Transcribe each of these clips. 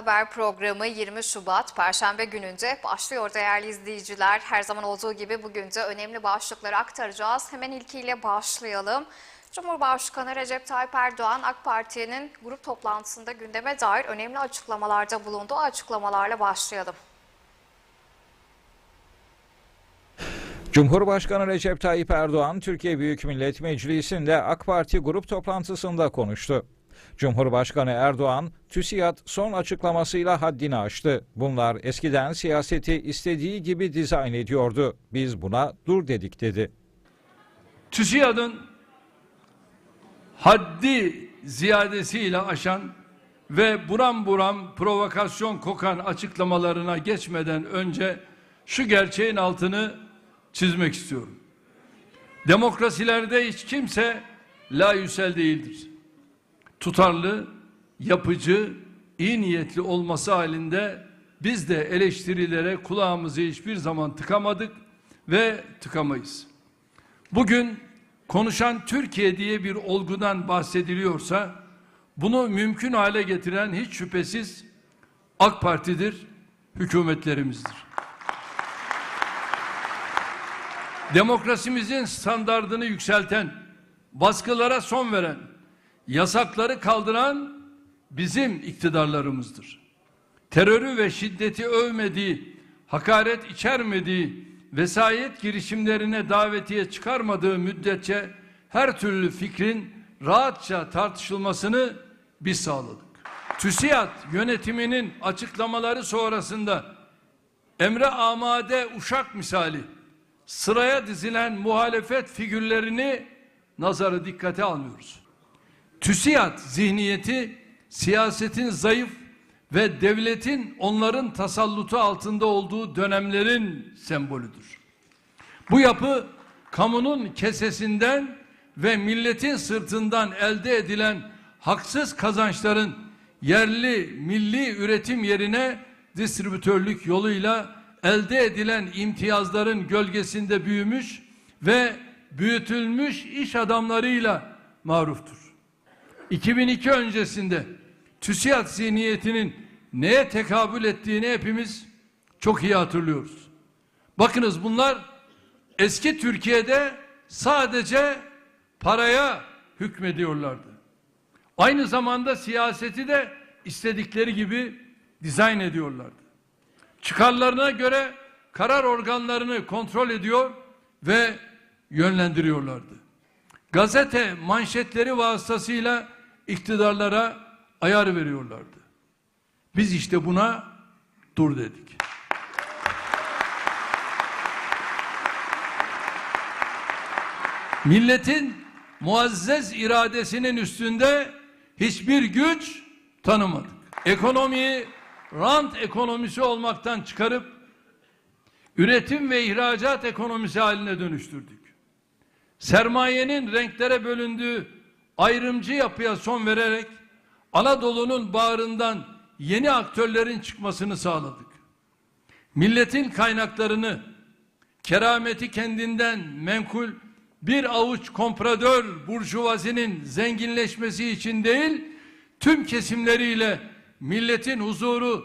Haber programı 20 Şubat Perşembe gününde başlıyor değerli izleyiciler. Her zaman olduğu gibi bugün de önemli başlıkları aktaracağız. Hemen ilkiyle başlayalım. Cumhurbaşkanı Recep Tayyip Erdoğan AK Parti'nin grup toplantısında gündeme dair önemli açıklamalarda bulundu. Açıklamalarla başlayalım. Cumhurbaşkanı Recep Tayyip Erdoğan, Türkiye Büyük Millet Meclisi'nde AK Parti grup toplantısında konuştu. Cumhurbaşkanı Erdoğan, TÜSİAD son açıklamasıyla haddini aştı. Bunlar eskiden siyaseti istediği gibi dizayn ediyordu. Biz buna dur dedik dedi. TÜSİAD'ın haddi ziyadesiyle aşan ve buram buram provokasyon kokan açıklamalarına geçmeden önce şu gerçeğin altını çizmek istiyorum. Demokrasilerde hiç kimse layüsel değildir. Tutarlı, yapıcı, iyi niyetli olması halinde biz de eleştirilere kulağımızı hiçbir zaman tıkamadık ve tıkamayız. Bugün konuşan Türkiye diye bir olgudan bahsediliyorsa bunu mümkün hale getiren hiç şüphesiz AK Parti'dir, hükümetlerimizdir. Demokrasimizin standardını yükselten, baskılara son veren, yasakları kaldıran bizim iktidarlarımızdır. Terörü ve şiddeti övmediği, hakaret içermediği, vesayet girişimlerine davetiye çıkarmadığı müddetçe her türlü fikrin rahatça tartışılmasını biz sağladık. TÜSİAD yönetiminin açıklamaları sonrasında Emre Amade Uşak misali sıraya dizilen muhalefet figürlerini nazarı dikkate almıyoruz. TÜSİAD zihniyeti siyasetin zayıf ve devletin onların tasallutu altında olduğu dönemlerin sembolüdür. Bu yapı kamunun kesesinden ve milletin sırtından elde edilen haksız kazançların yerli milli üretim yerine distribütörlük yoluyla elde edilen imtiyazların gölgesinde büyümüş ve büyütülmüş iş adamlarıyla maruftur. 2002 öncesinde TÜSİAD zihniyetinin neye tekabül ettiğini hepimiz çok iyi hatırlıyoruz. Bakınız bunlar eski Türkiye'de sadece paraya hükmediyorlardı. Aynı zamanda siyaseti de istedikleri gibi dizayn ediyorlardı. Çıkarlarına göre karar organlarını kontrol ediyor ve yönlendiriyorlardı. Gazete manşetleri vasıtasıyla iktidarlara ayar veriyorlardı. Biz işte buna dur dedik. Milletin muazzez iradesinin üstünde hiçbir güç tanımadık. Ekonomiyi rant ekonomisi olmaktan çıkarıp üretim ve ihracat ekonomisi haline dönüştürdük. Sermayenin renklere bölündüğü ayrımcı yapıya son vererek Anadolu'nun bağrından yeni aktörlerin çıkmasını sağladık. Milletin kaynaklarını kerameti kendinden menkul bir avuç kompradör burjuvazinin zenginleşmesi için değil, tüm kesimleriyle milletin huzuru,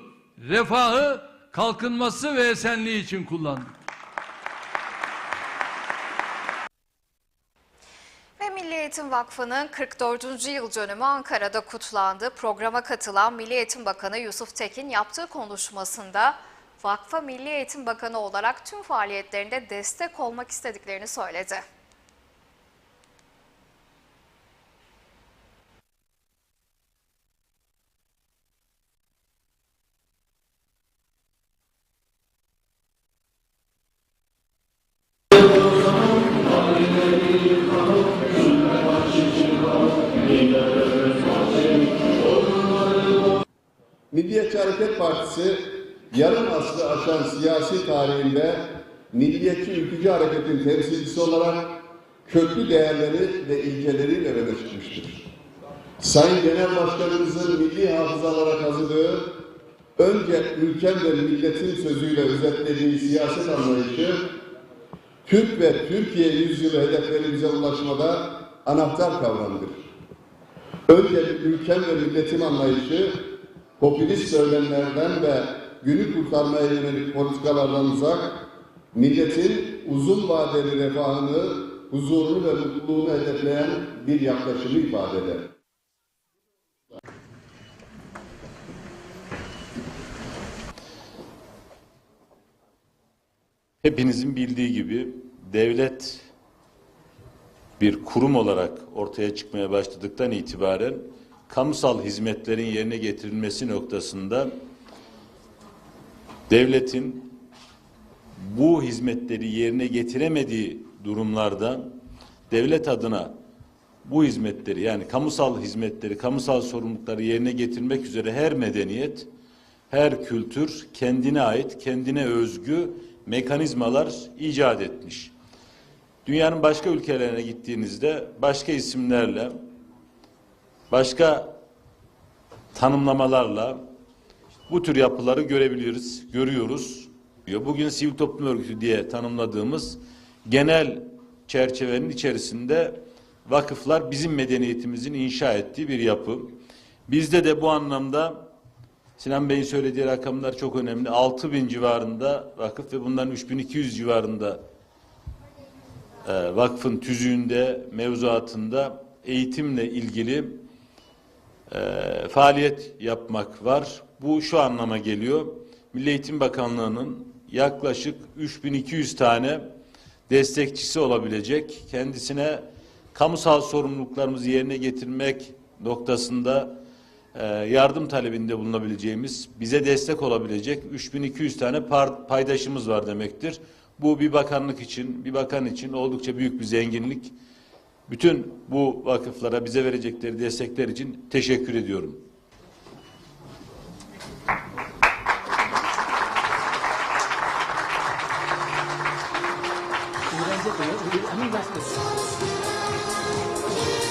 refahı, kalkınması ve esenliği için kullandık. Milli Eğitim Vakfı'nın 44. yıl dönümü Ankara'da kutlandı. Programa katılan Milli Eğitim Bakanı Yusuf Tekin yaptığı konuşmasında Vakfa Milli Eğitim Bakanı olarak tüm faaliyetlerinde destek olmak istediklerini söyledi. Tarihinde milliyetçi ülkücü hareketin temsilcisi olarak köklü değerleri ve ilkeleriyle öne çıkmıştır. Sayın Genel Başkanımızın milli hafızalara kazıdığı, önce ülkem ve milletin sözüyle özetlediği siyaset anlayışı, Türk ve Türkiye yüzyılı hedeflerimize ulaşmada anahtar kavramdır. Önce ülkem ve milletim anlayışı, popülist söylemlerden ve günü kurtarmaya yönelik politikalardan uzak, milletin uzun vadeli refahını, huzurunu ve mutluluğunu hedefleyen bir yaklaşımı ifade eder. Hepinizin bildiği gibi devlet bir kurum olarak ortaya çıkmaya başladıktan itibaren kamusal hizmetlerin yerine getirilmesi noktasında devletin bu hizmetleri yerine getiremediği durumlarda devlet adına bu hizmetleri yani kamusal hizmetleri, kamusal sorumlulukları yerine getirmek üzere her medeniyet, her kültür kendine ait, kendine özgü mekanizmalar icat etmiş. Dünyanın başka ülkelerine gittiğinizde başka isimlerle, başka tanımlamalarla bu tür yapıları görebiliyoruz, görüyoruz. Bugün sivil toplum örgütü diye tanımladığımız genel çerçevenin içerisinde vakıflar bizim medeniyetimizin inşa ettiği bir yapı. Bizde de bu anlamda Sinan Bey'in söylediği rakamlar çok önemli. 6 bin civarında vakıf ve bundan 3200 civarında e, vakfın tüzüğünde, mevzuatında eğitimle ilgili e, faaliyet yapmak var. Bu şu anlama geliyor. Milli Eğitim Bakanlığı'nın yaklaşık 3200 tane destekçisi olabilecek, kendisine kamusal sorumluluklarımızı yerine getirmek noktasında e, yardım talebinde bulunabileceğimiz, bize destek olabilecek 3200 tane paydaşımız var demektir. Bu bir bakanlık için, bir bakan için oldukça büyük bir zenginlik. Bütün bu vakıflara bize verecekleri destekler için teşekkür ediyorum.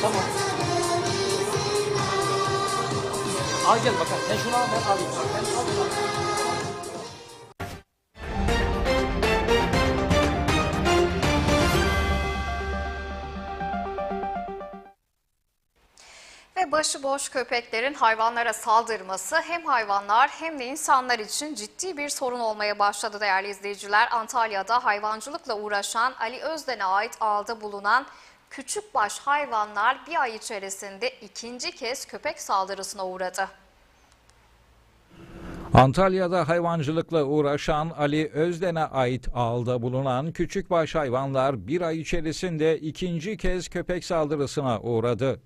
Tamam. Al gel bakalım. Sen şunu al ben alayım. Ben al başıboş köpeklerin hayvanlara saldırması hem hayvanlar hem de insanlar için ciddi bir sorun olmaya başladı değerli izleyiciler. Antalya'da hayvancılıkla uğraşan Ali Özden'e ait ağda bulunan küçükbaş hayvanlar bir ay içerisinde ikinci kez köpek saldırısına uğradı. Antalya'da hayvancılıkla uğraşan Ali Özden'e ait ağılda bulunan küçükbaş hayvanlar bir ay içerisinde ikinci kez köpek saldırısına uğradı.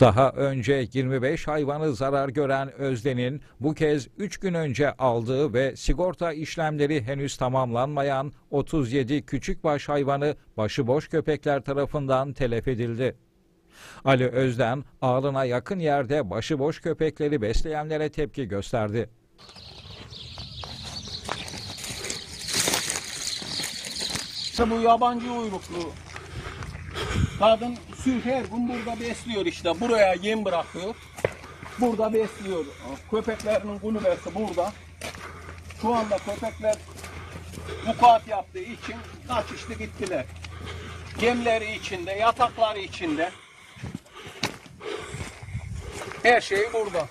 Daha önce 25 hayvanı zarar gören Özden'in bu kez 3 gün önce aldığı ve sigorta işlemleri henüz tamamlanmayan 37 küçükbaş hayvanı başıboş köpekler tarafından telef edildi. Ali Özden ağlına yakın yerde başıboş köpekleri besleyenlere tepki gösterdi. Bu yabancı uyruklu kadın süt her gün burada besliyor işte. Buraya yem bırakıyor. Burada besliyor. Köpeklerinin kulübesi burada. Şu anda köpekler vukuat yaptığı için kaçıştı gittiler. Gemleri içinde, yatakları içinde. Her şey burada.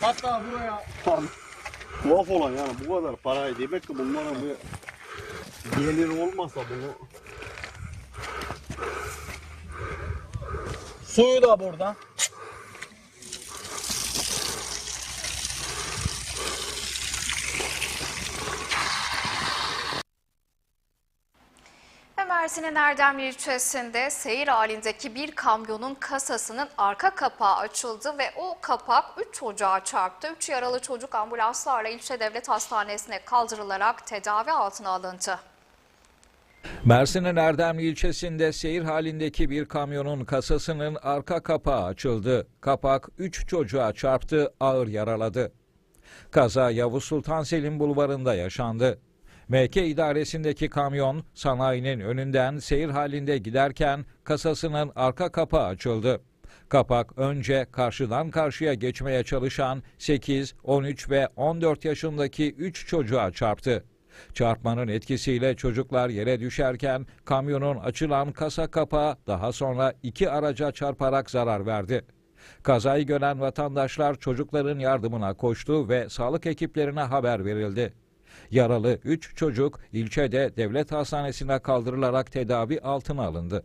Hatta buraya Tuhaf olan yani bu kadar parayı demek ki bunlara bir gelir olmasa bunu suyu da burada. Mersin'in Erdemli ilçesinde seyir halindeki bir kamyonun kasasının arka kapağı açıldı ve o kapak 3 çocuğa çarptı. 3 yaralı çocuk ambulanslarla ilçe devlet hastanesine kaldırılarak tedavi altına alındı. Mersin'in Erdemli ilçesinde seyir halindeki bir kamyonun kasasının arka kapağı açıldı. Kapak 3 çocuğa çarptı, ağır yaraladı. Kaza Yavuz Sultan Selim Bulvarı'nda yaşandı. MK idaresindeki kamyon sanayinin önünden seyir halinde giderken kasasının arka kapağı açıldı. Kapak önce karşıdan karşıya geçmeye çalışan 8, 13 ve 14 yaşındaki 3 çocuğa çarptı. Çarpmanın etkisiyle çocuklar yere düşerken kamyonun açılan kasa kapağı daha sonra iki araca çarparak zarar verdi. Kazayı gören vatandaşlar çocukların yardımına koştu ve sağlık ekiplerine haber verildi. Yaralı 3 çocuk ilçede devlet hastanesine kaldırılarak tedavi altına alındı.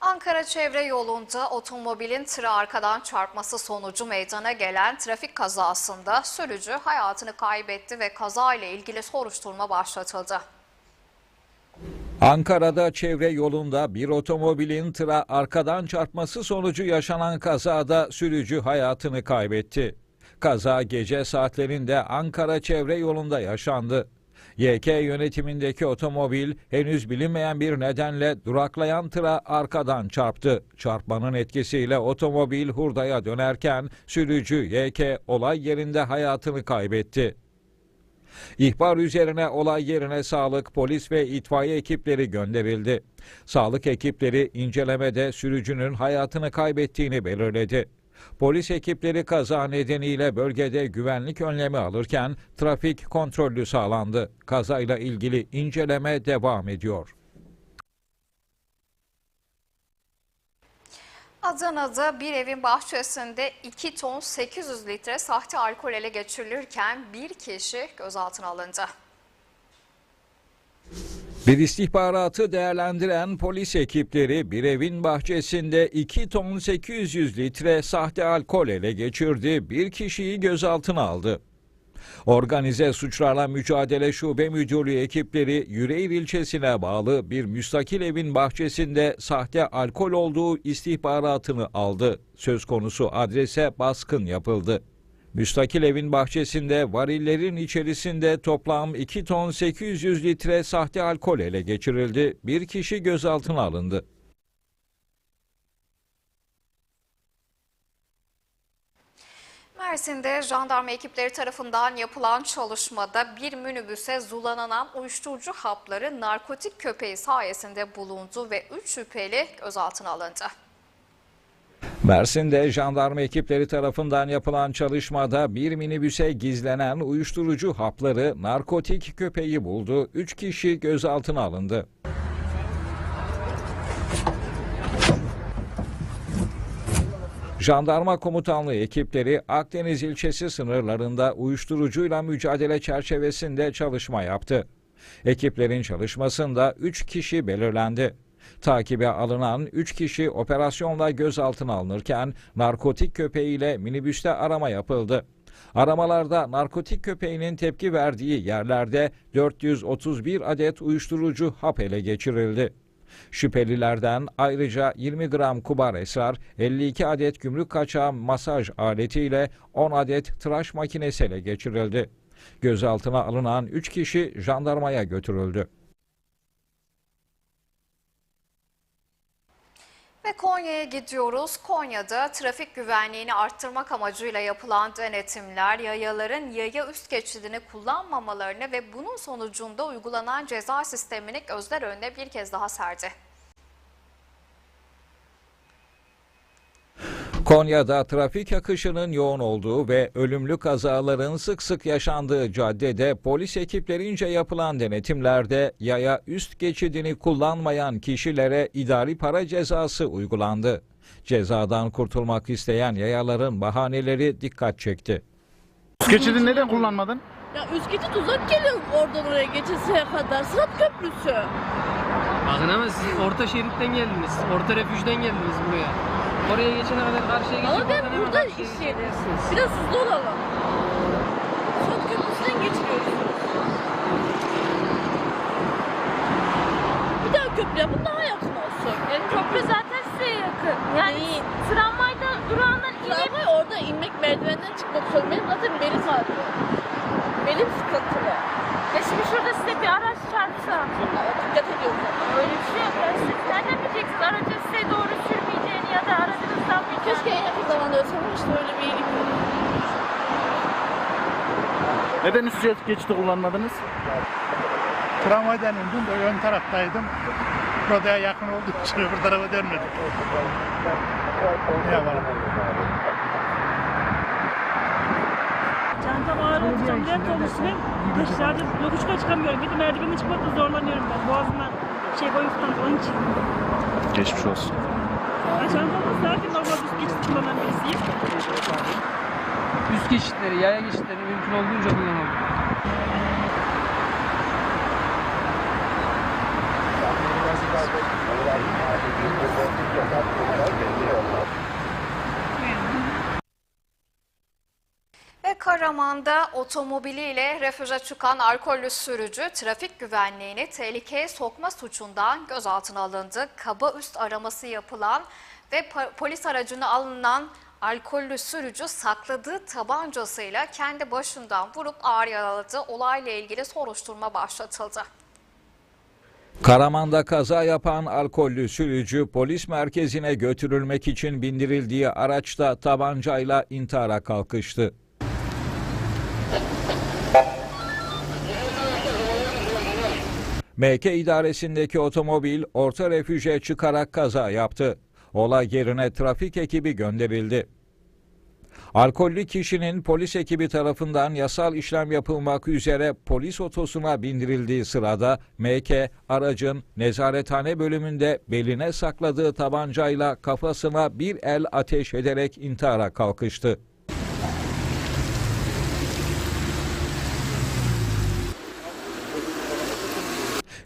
Ankara çevre yolunda otomobilin tıra arkadan çarpması sonucu meydana gelen trafik kazasında sürücü hayatını kaybetti ve kaza ile ilgili soruşturma başlatıldı. Ankara'da çevre yolunda bir otomobilin tıra arkadan çarpması sonucu yaşanan kazada sürücü hayatını kaybetti. Kaza gece saatlerinde Ankara çevre yolunda yaşandı. YK yönetimindeki otomobil henüz bilinmeyen bir nedenle duraklayan tıra arkadan çarptı. Çarpmanın etkisiyle otomobil hurdaya dönerken sürücü YK olay yerinde hayatını kaybetti. İhbar üzerine olay yerine sağlık, polis ve itfaiye ekipleri gönderildi. Sağlık ekipleri incelemede sürücünün hayatını kaybettiğini belirledi. Polis ekipleri kaza nedeniyle bölgede güvenlik önlemi alırken trafik kontrollü sağlandı. Kazayla ilgili inceleme devam ediyor. Adana'da bir evin bahçesinde 2 ton 800 litre sahte alkol ele geçirilirken bir kişi gözaltına alındı. Bir istihbaratı değerlendiren polis ekipleri bir evin bahçesinde 2 ton 800 litre sahte alkol ele geçirdi. Bir kişiyi gözaltına aldı. Organize Suçlarla Mücadele Şube Müdürlüğü ekipleri Yüreğir ilçesine bağlı bir müstakil evin bahçesinde sahte alkol olduğu istihbaratını aldı. Söz konusu adrese baskın yapıldı. Müstakil evin bahçesinde varillerin içerisinde toplam 2 ton 800 litre sahte alkol ele geçirildi. Bir kişi gözaltına alındı. Mersin'de jandarma ekipleri tarafından yapılan çalışmada bir minibüse zulalanan uyuşturucu hapları narkotik köpeği sayesinde bulundu ve 3 şüpheli gözaltına alındı. Mersin'de jandarma ekipleri tarafından yapılan çalışmada bir minibüse gizlenen uyuşturucu hapları narkotik köpeği buldu. 3 kişi gözaltına alındı. Jandarma Komutanlığı ekipleri Akdeniz ilçesi sınırlarında uyuşturucuyla mücadele çerçevesinde çalışma yaptı. Ekiplerin çalışmasında 3 kişi belirlendi. Takibe alınan 3 kişi operasyonla gözaltına alınırken narkotik köpeğiyle minibüste arama yapıldı. Aramalarda narkotik köpeğinin tepki verdiği yerlerde 431 adet uyuşturucu hap ele geçirildi. Şüphelilerden ayrıca 20 gram kubar esrar, 52 adet gümrük kaçağı masaj aletiyle 10 adet tıraş makinesi ele geçirildi. Gözaltına alınan 3 kişi jandarmaya götürüldü. Ve Konya'ya gidiyoruz. Konya'da trafik güvenliğini arttırmak amacıyla yapılan denetimler yayaların yaya üst geçidini kullanmamalarını ve bunun sonucunda uygulanan ceza sistemini gözler önüne bir kez daha serdi. Konya'da trafik akışının yoğun olduğu ve ölümlü kazaların sık sık yaşandığı caddede polis ekiplerince yapılan denetimlerde yaya üst geçidini kullanmayan kişilere idari para cezası uygulandı. Cezadan kurtulmak isteyen yayaların bahaneleri dikkat çekti. Geçidi neden kullanmadın? Ya üst geçit uzak geliyor oradan oraya geçeseye kadar. Sırat köprüsü. Bakın ama siz orta şeritten geldiniz. Orta refüjden geldiniz buraya. Oraya geçene kadar karşıya geçip Ama ben oradan hemen burada karşıya iş geçebilirsiniz. Biraz hızlı olalım. Sırat köprüsünden geçiriyoruz. Bir daha köprü yapın daha yakın olsun. Yani köprü zaten size yakın. Yani Değil. tramvayda durağından inip Tramvay orada inmek merdivenden çıkmak sorun. Benim zaten belim ağrıyor. Belim sıkıntılı. ya şimdi şurada size bir araç çarpsa Ya, dikkat ediyorum. öyle bir şey yok. Yani siz nereden bileceksiniz aracın size doğru sürmeyeceğini ya da aracınızdan bir Keşke en yakın zamanda ölsem ama işte öyle bir iyilik yok. Neden üst geçidi kullanmadınız? Tramvaydan indim de ön taraftaydım. Burada yakın olduğu için öbür tarafa dönmedim. Ne yapalım? Çantam ağır olacağım diye otobüsüne taşlarda yokuşuna çıkamıyorum. De merdivene çıkmakta zorlanıyorum ben. Boğazımdan şey boyundan onun için. Geçmiş olsun. Aşağıda zaten normal düz geçit kullanan birisiyim. Üst geçitleri, yaya geçitlerini mümkün olduğunca kullanalım. Ve Karaman'da otomobiliyle refüje çıkan alkollü sürücü trafik güvenliğini tehlikeye sokma suçundan gözaltına alındı. Kaba üst araması yapılan ve polis aracına alınan alkollü sürücü sakladığı tabancasıyla kendi başından vurup ağır yaraladı. Olayla ilgili soruşturma başlatıldı. Karaman'da kaza yapan alkollü sürücü polis merkezine götürülmek için bindirildiği araçta tabancayla intihara kalkıştı. MK idaresindeki otomobil orta refüje çıkarak kaza yaptı. Olay yerine trafik ekibi gönderildi. Alkollü kişinin polis ekibi tarafından yasal işlem yapılmak üzere polis otosuna bindirildiği sırada MK aracın nezarethane bölümünde beline sakladığı tabancayla kafasına bir el ateş ederek intihara kalkıştı.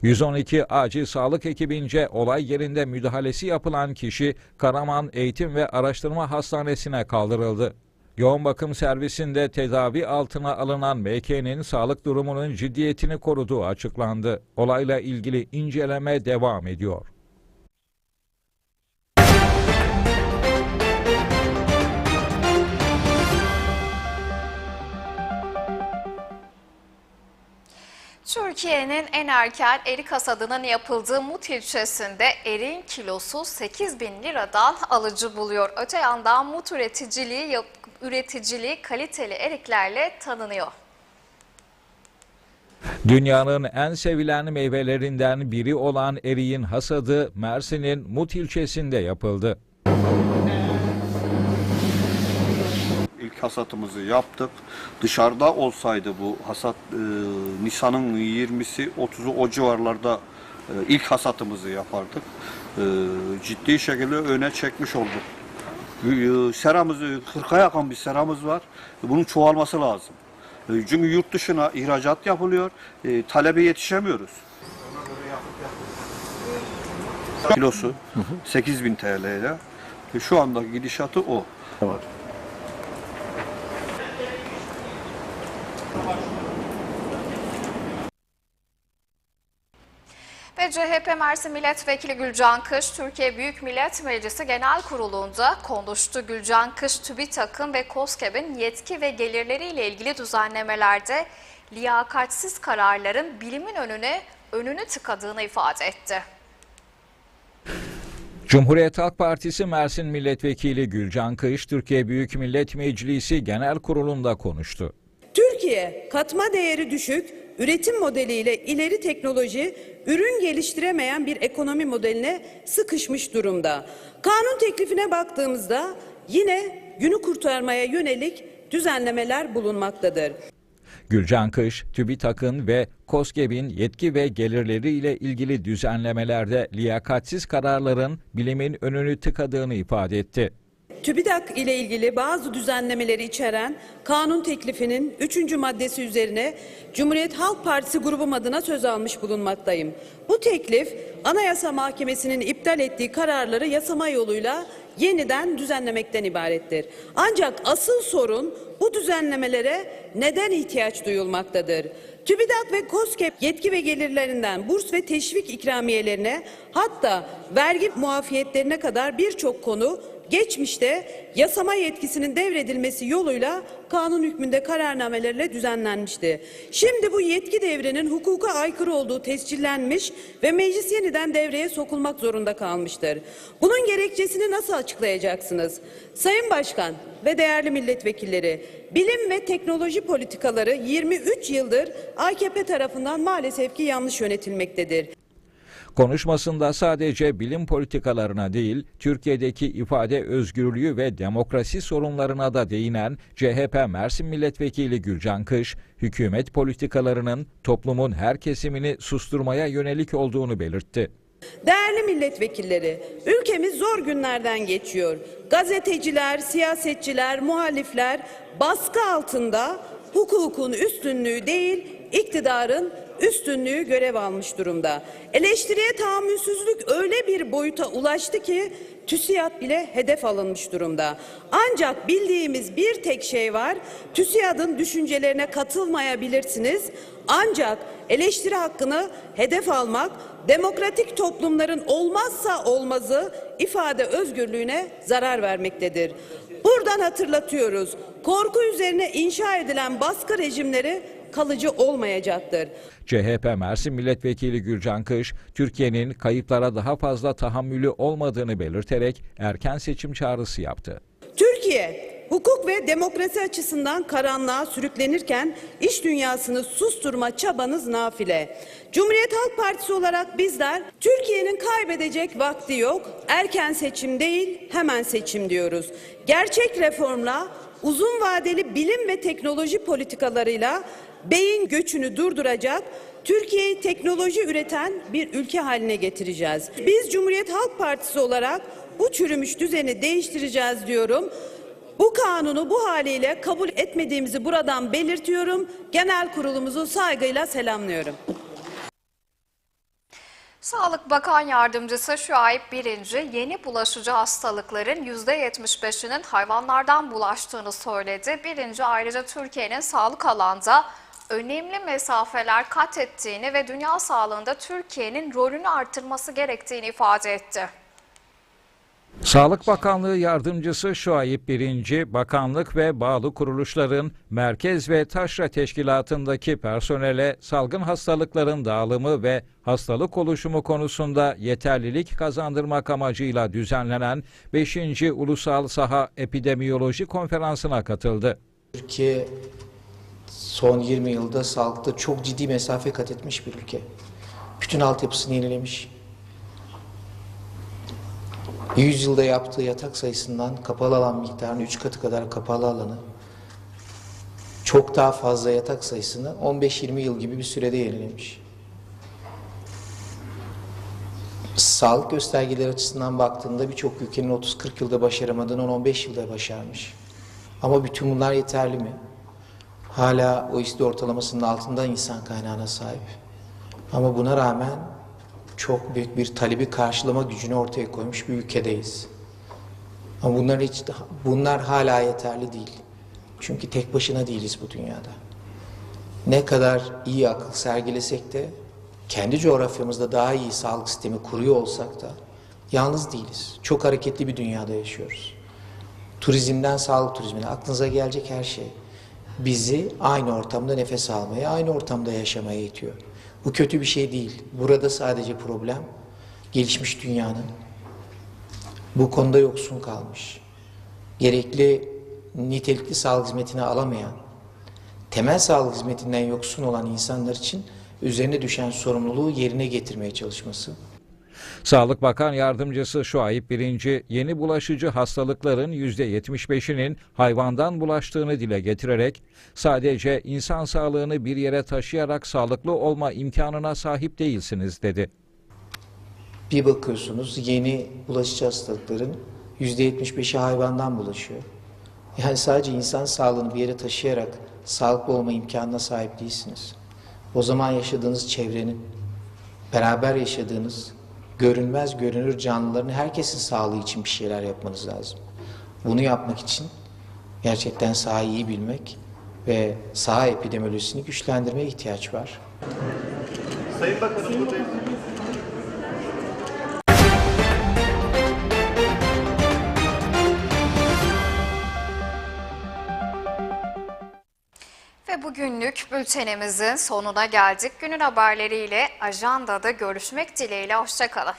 ...112 acil sağlık ekibince olay yerinde müdahalesi yapılan kişi Karaman Eğitim ve Araştırma Hastanesi'ne kaldırıldı. Yoğun bakım servisinde tedavi altına alınan MK'nin sağlık durumunun ciddiyetini koruduğu açıklandı. Olayla ilgili inceleme devam ediyor. Türkiye'nin en erken erik hasadının yapıldığı Mut ilçesinde eriğin kilosu 8 bin liradan alıcı buluyor. Öte yandan Mut üreticiliği, üreticiliği kaliteli eriklerle tanınıyor. Dünyanın en sevilen meyvelerinden biri olan eriğin hasadı Mersin'in Mut ilçesinde yapıldı. Hasatımızı yaptık. Dışarıda olsaydı bu hasat e, Nisan'ın 20'si 30'u o civarlarda e, ilk hasatımızı yapardık. E, ciddi şekilde öne çekmiş olduk. E, seramızı 40'a yakın bir seramız var. Bunun çoğalması lazım. E, çünkü yurt dışına ihracat yapılıyor. E, talebe yetişemiyoruz. Kilosu 8000 TL'ye. E, şu anda gidişatı o. Ve CHP Mersin Milletvekili Gülcan Kış, Türkiye Büyük Millet Meclisi Genel Kurulu'nda konuştu. Gülcan Kış, TÜBİTAK'ın ve KOSGEB'in yetki ve gelirleriyle ilgili düzenlemelerde liyakatsiz kararların bilimin önüne önünü tıkadığını ifade etti. Cumhuriyet Halk Partisi Mersin Milletvekili Gülcan Kış, Türkiye Büyük Millet Meclisi Genel Kurulu'nda konuştu. Türkiye katma değeri düşük, üretim modeliyle ileri teknoloji, ürün geliştiremeyen bir ekonomi modeline sıkışmış durumda. Kanun teklifine baktığımızda yine günü kurtarmaya yönelik düzenlemeler bulunmaktadır. Gülcan Kış, TÜBİTAK'ın ve KOSGEB'in yetki ve gelirleriyle ilgili düzenlemelerde liyakatsiz kararların bilimin önünü tıkadığını ifade etti. TÜBİTAK ile ilgili bazı düzenlemeleri içeren kanun teklifinin 3. maddesi üzerine Cumhuriyet Halk Partisi grubum adına söz almış bulunmaktayım. Bu teklif Anayasa Mahkemesi'nin iptal ettiği kararları yasama yoluyla yeniden düzenlemekten ibarettir. Ancak asıl sorun bu düzenlemelere neden ihtiyaç duyulmaktadır? TÜBİTAK ve KOSGEB yetki ve gelirlerinden burs ve teşvik ikramiyelerine hatta vergi muafiyetlerine kadar birçok konu geçmişte yasama yetkisinin devredilmesi yoluyla kanun hükmünde kararnamelerle düzenlenmişti. Şimdi bu yetki devrinin hukuka aykırı olduğu tescillenmiş ve meclis yeniden devreye sokulmak zorunda kalmıştır. Bunun gerekçesini nasıl açıklayacaksınız? Sayın Başkan ve değerli milletvekilleri, bilim ve teknoloji politikaları 23 yıldır AKP tarafından maalesef ki yanlış yönetilmektedir. Konuşmasında sadece bilim politikalarına değil, Türkiye'deki ifade özgürlüğü ve demokrasi sorunlarına da değinen CHP Mersin Milletvekili Gülcan Kış, hükümet politikalarının toplumun her kesimini susturmaya yönelik olduğunu belirtti. Değerli milletvekilleri, ülkemiz zor günlerden geçiyor. Gazeteciler, siyasetçiler, muhalifler baskı altında hukukun üstünlüğü değil, iktidarın üstünlüğü görev almış durumda. Eleştiriye tahammülsüzlük öyle bir boyuta ulaştı ki TÜSİAD bile hedef alınmış durumda. Ancak bildiğimiz bir tek şey var. TÜSİAD'ın düşüncelerine katılmayabilirsiniz. Ancak eleştiri hakkını hedef almak demokratik toplumların olmazsa olmazı ifade özgürlüğüne zarar vermektedir. Buradan hatırlatıyoruz. Korku üzerine inşa edilen baskı rejimleri kalıcı olmayacaktır. CHP Mersin Milletvekili Gürcan Kış, Türkiye'nin kayıplara daha fazla tahammülü olmadığını belirterek erken seçim çağrısı yaptı. Türkiye hukuk ve demokrasi açısından karanlığa sürüklenirken iş dünyasını susturma çabanız nafile. Cumhuriyet Halk Partisi olarak bizler Türkiye'nin kaybedecek vakti yok. Erken seçim değil, hemen seçim diyoruz. Gerçek reformla uzun vadeli bilim ve teknoloji politikalarıyla beyin göçünü durduracak, Türkiye'yi teknoloji üreten bir ülke haline getireceğiz. Biz Cumhuriyet Halk Partisi olarak bu çürümüş düzeni değiştireceğiz diyorum. Bu kanunu bu haliyle kabul etmediğimizi buradan belirtiyorum. Genel kurulumuzu saygıyla selamlıyorum. Sağlık Bakan Yardımcısı Şuayb Birinci, yeni bulaşıcı hastalıkların %75'inin hayvanlardan bulaştığını söyledi. Birinci ayrıca Türkiye'nin sağlık alanda önemli mesafeler kat ettiğini ve dünya sağlığında Türkiye'nin rolünü artırması gerektiğini ifade etti. Sağlık Bakanlığı Yardımcısı Şuayb Birinci, bakanlık ve bağlı kuruluşların merkez ve taşra teşkilatındaki personele salgın hastalıkların dağılımı ve hastalık oluşumu konusunda yeterlilik kazandırmak amacıyla düzenlenen 5. Ulusal Saha Epidemiyoloji Konferansı'na katıldı. Türkiye son 20 yılda sağlıkta çok ciddi mesafe kat etmiş bir ülke. Bütün altyapısını yenilemiş. 100 yılda yaptığı yatak sayısından kapalı alan miktarının 3 katı kadar kapalı alanı, çok daha fazla yatak sayısını 15-20 yıl gibi bir sürede yenilemiş. Sağlık göstergeleri açısından baktığında birçok ülkenin 30-40 yılda başaramadığını 10-15 yılda başarmış. Ama bütün bunlar yeterli mi? Hala OECD ortalamasının altında insan kaynağına sahip. Ama buna rağmen çok büyük bir talebi karşılama gücünü ortaya koymuş bir ülkedeyiz. Ama bunlar hiç bunlar hala yeterli değil. Çünkü tek başına değiliz bu dünyada. Ne kadar iyi akıl sergilesek de kendi coğrafyamızda daha iyi sağlık sistemi kuruyor olsak da yalnız değiliz. Çok hareketli bir dünyada yaşıyoruz. Turizmden sağlık turizmine aklınıza gelecek her şey bizi aynı ortamda nefes almaya, aynı ortamda yaşamaya itiyor. Bu kötü bir şey değil. Burada sadece problem gelişmiş dünyanın bu konuda yoksun kalmış. Gerekli nitelikli sağlık hizmetini alamayan, temel sağlık hizmetinden yoksun olan insanlar için üzerine düşen sorumluluğu yerine getirmeye çalışması. Sağlık Bakan Yardımcısı Şuayb Birinci, yeni bulaşıcı hastalıkların %75'inin hayvandan bulaştığını dile getirerek, sadece insan sağlığını bir yere taşıyarak sağlıklı olma imkanına sahip değilsiniz dedi. Bir bakıyorsunuz yeni bulaşıcı hastalıkların %75'i hayvandan bulaşıyor. Yani sadece insan sağlığını bir yere taşıyarak sağlıklı olma imkanına sahip değilsiniz. O zaman yaşadığınız çevrenin, beraber yaşadığınız görünmez görünür canlıların herkesin sağlığı için bir şeyler yapmanız lazım. Bunu yapmak için gerçekten sahayı iyi bilmek ve saha epidemiolojisini güçlendirmeye ihtiyaç var. Sayın Bakanım buradayım. Ve bugünlük bültenimizin sonuna geldik. Günün haberleriyle ajandada görüşmek dileğiyle. Hoşçakalın.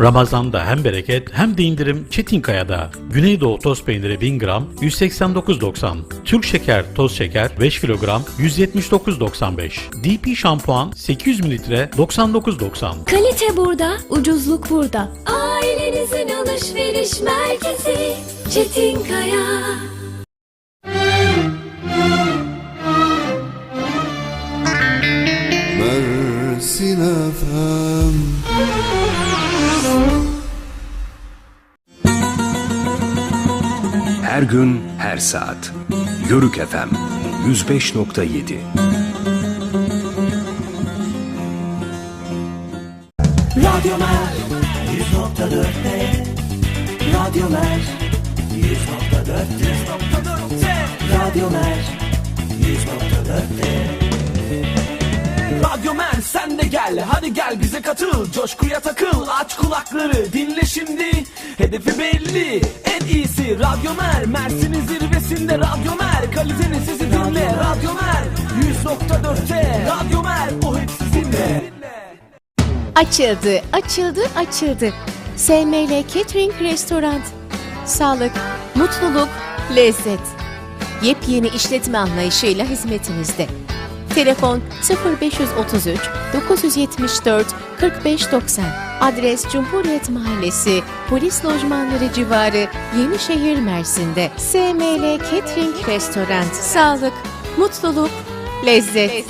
Ramazan'da hem bereket hem de indirim Çetinkaya'da. Güneydoğu toz peyniri 1000 gram 189.90. Türk şeker toz şeker 5 kilogram 179.95. DP şampuan 800 mililitre 99.90. Kalite burada, ucuzluk burada. Ailenizin alışveriş merkezi Çetinkaya. Mersin efem Her gün, her saat. Yörük FM 105.7 Radyo Mer. 100.4'te Radyo Mer. 100.4'te Radyo Mer. 100.4'te Radyo Mer sen de gel. Hadi gel bize katıl. Coşkuya takıl. Aç kulakları. Dinle şimdi. Hedefi belli en iyisi Radyo Mer Mersin'in zirvesinde Radyo Mer Kaliteli sizi dinle Radyo Mer 100.4'te Radyo Mer o hep sizinle Açıldı, açıldı, açıldı. SML Catering Restoran. Sağlık, mutluluk, lezzet. Yepyeni işletme anlayışıyla hizmetinizde. Telefon 0533 974 4590. Adres Cumhuriyet Mahallesi, Polis Lojmanları civarı, Yenişehir, Mersin'de. SML Catering Restoran. Sağlık, mutluluk, lezzet.